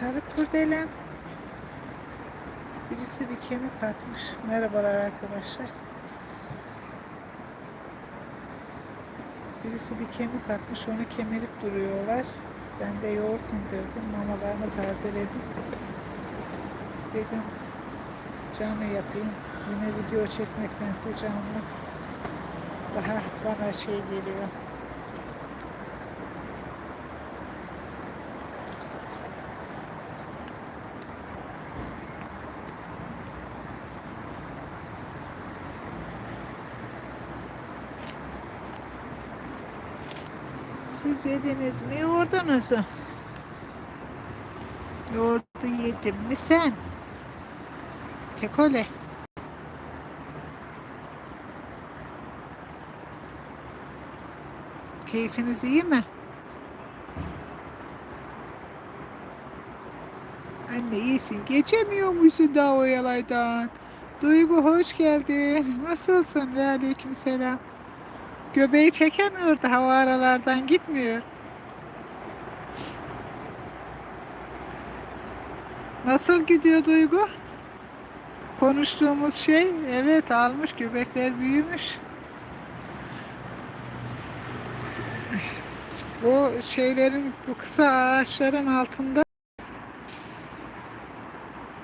Sarı kurdelen. Birisi bir kemik atmış. Merhabalar arkadaşlar. Birisi bir kemik atmış. Onu kemirip duruyorlar. Ben de yoğurt indirdim. Mamalarını tazeledim. Dedim canlı yapayım. Yine video çekmektense canlı. Daha bana şey geliyor. Siz yediniz mi yoğurdunuzu? Yoğurdu yedin mi sen? Kekole. Keyfiniz iyi mi? Anne iyisin. Geçemiyor musun daha o yalaydan? Duygu hoş geldin. Nasılsın? Ve aleyküm selam. Göbeği çekemiyor daha o aralardan gitmiyor. Nasıl gidiyor Duygu? Konuştuğumuz şey evet almış göbekler büyümüş. O şeylerin bu kısa ağaçların altında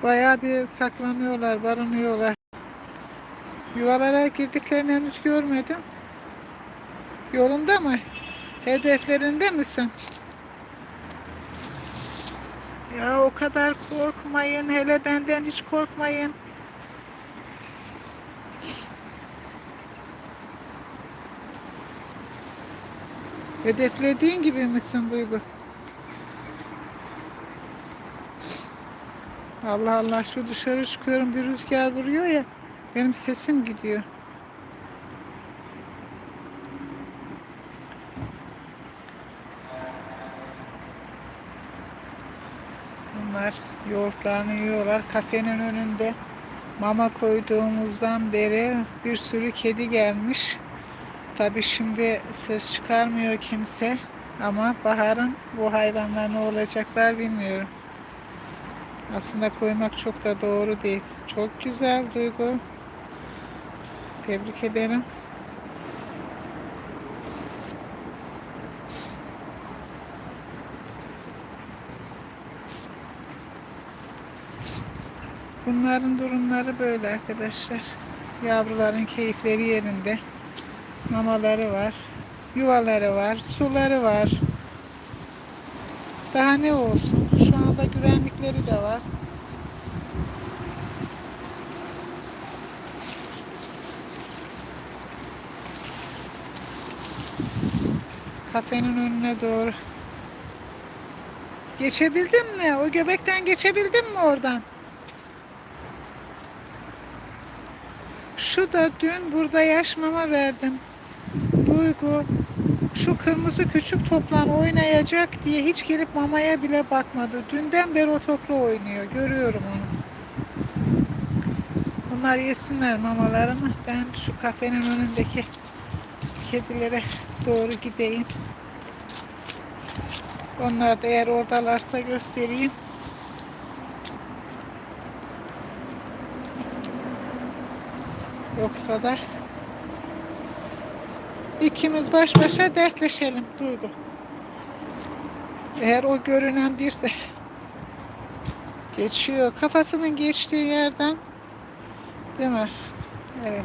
bayağı bir saklanıyorlar, barınıyorlar. Yuvalara girdiklerini henüz görmedim. Yolunda mı? Hedeflerinde misin? Ya o kadar korkmayın. Hele benden hiç korkmayın. Hedeflediğin gibi misin Duygu? Allah Allah şu dışarı çıkıyorum bir rüzgar vuruyor ya benim sesim gidiyor. Bunlar yoğurtlarını yiyorlar. Kafenin önünde mama koyduğumuzdan beri bir sürü kedi gelmiş. Tabi şimdi ses çıkarmıyor kimse ama baharın bu hayvanlar ne olacaklar bilmiyorum. Aslında koymak çok da doğru değil. Çok güzel Duygu. Tebrik ederim. Bunların durumları böyle arkadaşlar. Yavruların keyifleri yerinde. Mamaları var. Yuvaları var. Suları var. Daha ne olsun? Şu anda güvenlikleri de var. Kafenin önüne doğru. Geçebildin mi? O göbekten geçebildin mi oradan? Şu da dün burada yaş mama verdim. Duygu şu kırmızı küçük toplan oynayacak diye hiç gelip mamaya bile bakmadı. Dünden beri o topla oynuyor. Görüyorum onu. Bunlar yesinler mamalarını. Ben şu kafenin önündeki kedilere doğru gideyim. Onlar da eğer oradalarsa göstereyim. Yoksa da ikimiz baş başa dertleşelim Duygu. Eğer o görünen birse geçiyor. Kafasının geçtiği yerden değil mi? Evet.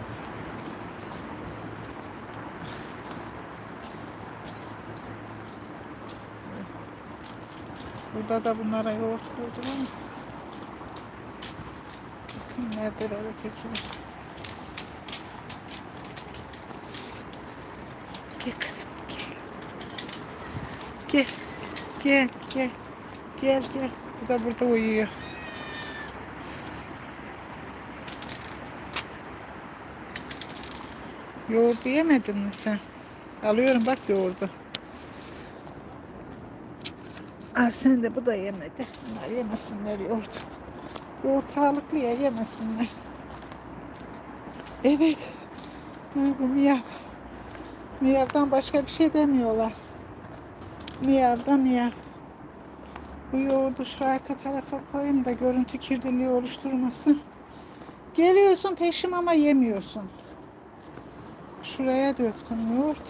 Burada da bunlara yoğurt koydum ama bakayım neredeler ötekiler. Gel kızım gel. Gel. Gel gel. Gel gel. Bu da burada uyuyor. Yoğurdu yemedin mi sen? Alıyorum bak yoğurdu. Al sen de bu da yemedi. Bunlar yemesinler yoğurt. Yoğurt sağlıklı ya yemesinler. Evet. Duygu miyav. Miyavdan başka bir şey demiyorlar. Miyavda miyav. Bu yoğurdu şu arka tarafa koyayım da görüntü kirliliği oluşturmasın. Geliyorsun peşim ama yemiyorsun. Şuraya döktüm yoğurt.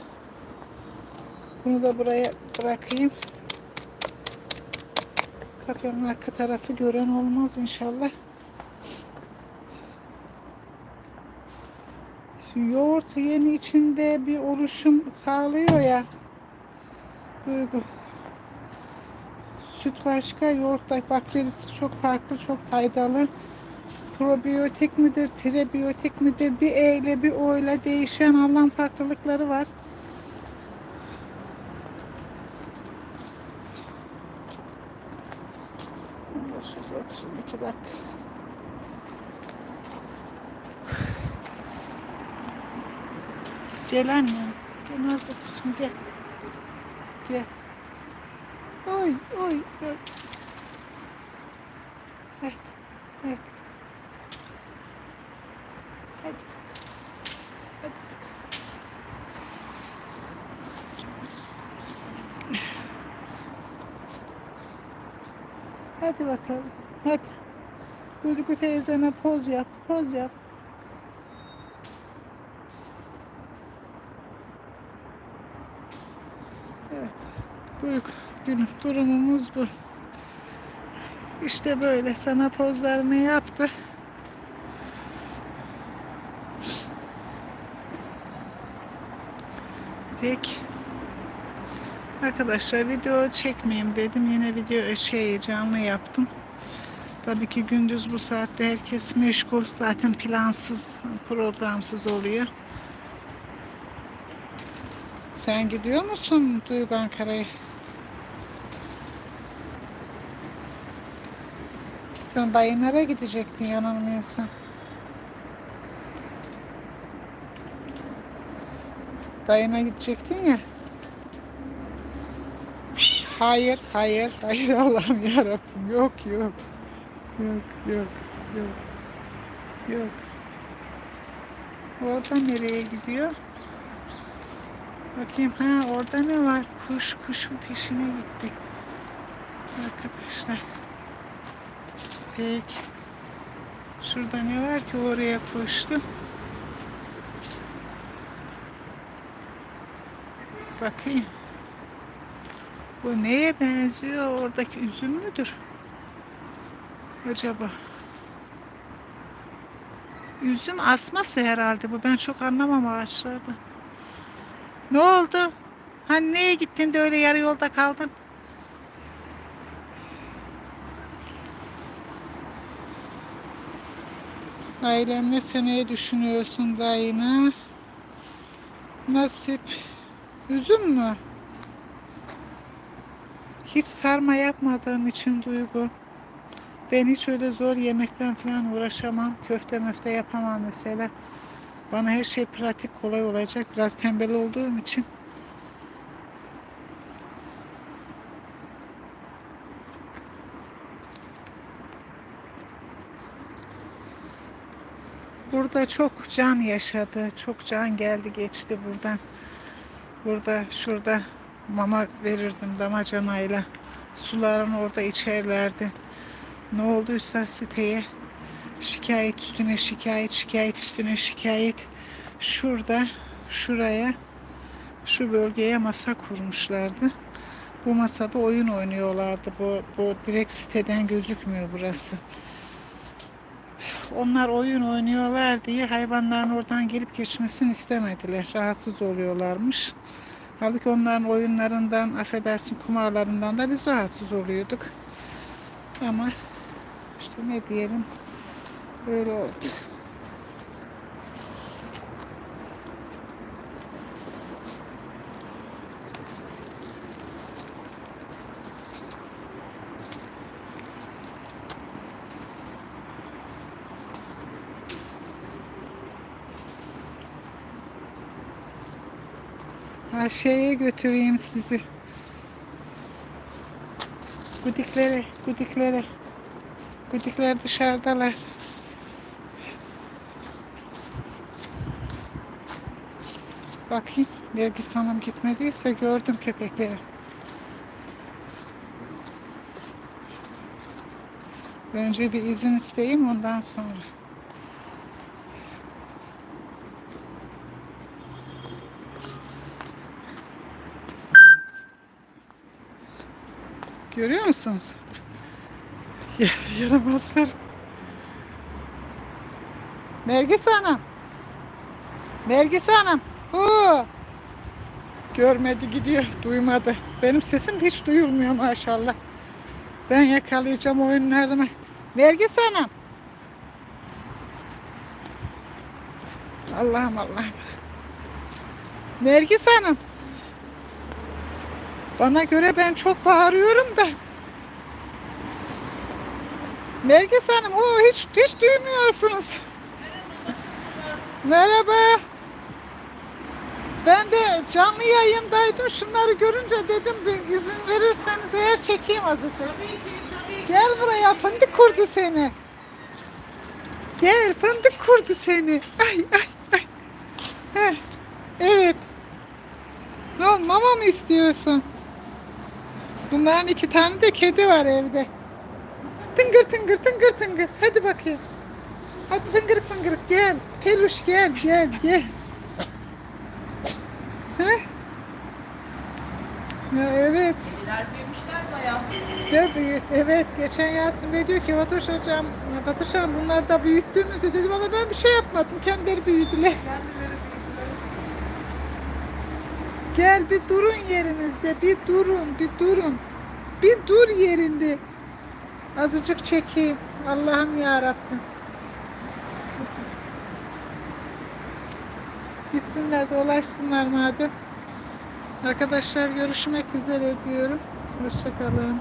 Bunu da buraya bırakayım. Kafenin arka tarafı gören olmaz inşallah. Yoğurt yeni içinde bir oluşum sağlıyor ya. Duygu. Süt başka, yoğurtta bakterisi çok farklı, çok faydalı. Probiyotik midir, prebiyotik midir? Bir E ile bir O ile değişen anlam farklılıkları var. Şurada iki dakika. Gel annem. Gel Nazlı kuzum gel. Gel. Oy oy oy. Evet. Evet. Hadi bakalım. Hadi bakalım. Hadi bakalım. Hadi. Duygu teyzene poz yap. Poz yap. Evet. Duygu günün durumumuz bu. İşte böyle sana pozlarını yaptı. Peki. Arkadaşlar video çekmeyeyim dedim. Yine video şey canlı yaptım. Tabii ki gündüz bu saatte herkes meşgul. Zaten plansız, programsız oluyor. Sen gidiyor musun Duygu Ankara'ya? Sen dayınlara gidecektin yanılmıyorsam. Dayına gidecektin ya. Hayır, hayır, hayır Allah'ım yarabbim. Yok, yok. Yok, yok, yok. Yok. Orada nereye gidiyor? Bakayım ha orada ne var? Kuş kuşun peşine gitti. Arkadaşlar. Peki. Şurada ne var ki oraya koştu? Bakayım. Bu neye benziyor? Oradaki üzüm müdür? Acaba? Üzüm asması herhalde bu. Ben çok anlamam ağaçlardan. Ne oldu? Hani neye gittin de öyle yarı yolda kaldın? Ailemle seneye düşünüyorsun dayına. Nasip. Üzüm mü? Hiç sarma yapmadığım için Duygu. Ben hiç öyle zor yemekten falan uğraşamam. Köfte möfte yapamam mesela. Bana her şey pratik kolay olacak. Biraz tembel olduğum için. Burada çok can yaşadı. Çok can geldi geçti buradan. Burada şurada mama verirdim damacanayla. Sularını orada içerlerdi. Ne olduysa siteye şikayet üstüne şikayet, şikayet üstüne şikayet. Şurada, şuraya, şu bölgeye masa kurmuşlardı. Bu masada oyun oynuyorlardı. Bu, bu direkt siteden gözükmüyor burası. Onlar oyun oynuyorlar diye hayvanların oradan gelip geçmesini istemediler. Rahatsız oluyorlarmış. Halbuki onların oyunlarından, affedersin kumarlarından da biz rahatsız oluyorduk. Ama işte ne diyelim öyle oldu. Şeye götüreyim sizi. Gudiklere, gudiklere. Gudikler dışarıdalar. Bakayım. Belki sanım gitmediyse gördüm köpekleri. Önce bir izin isteyeyim ondan sonra. Görüyor musunuz? Ya- Yaramazlar. Nergis Hanım. Nergis Hanım. Hu. Görmedi gidiyor. Duymadı. Benim sesim de hiç duyulmuyor maşallah. Ben yakalayacağım oyunlarda mı? Nergis Hanım. Allah'ım Allah'ım. Nergis Hanım. Bana göre ben çok bağırıyorum da. Nergis Hanım, o hiç hiç duymuyorsunuz. Merhaba. Ben de canlı yayındaydım. Şunları görünce dedim bir izin verirseniz eğer çekeyim azıcık. Tabii ki, tabii ki. Gel buraya fındık kurdu seni. Gel fındık kurdu seni. Ay ay ay. Heh, evet. Ne mama mı istiyorsun? Bunların iki tane de kedi var evde. Tıngır tıngır tıngır tıngır. Hadi bakayım. Hadi tıngır tıngır gel. Peluş gel gel gel. Heh. Ya evet. Kediler büyümüşler bayağı. Ya büyüt. Evet. Geçen Yasin Bey diyor ki Fatoş hocam, Fatoş hanım bunları da büyüttünüz dedim ama ben bir şey yapmadım. Kendileri büyüdüler. Kendileri büyüdüler. Gel bir durun yerinizde. Bir durun. Bir durun. Bir dur yerinde. Azıcık çekeyim. Allah'ım ya. Gitsinler dolaşsınlar madem. Arkadaşlar görüşmek üzere diyorum. Hoşçakalın.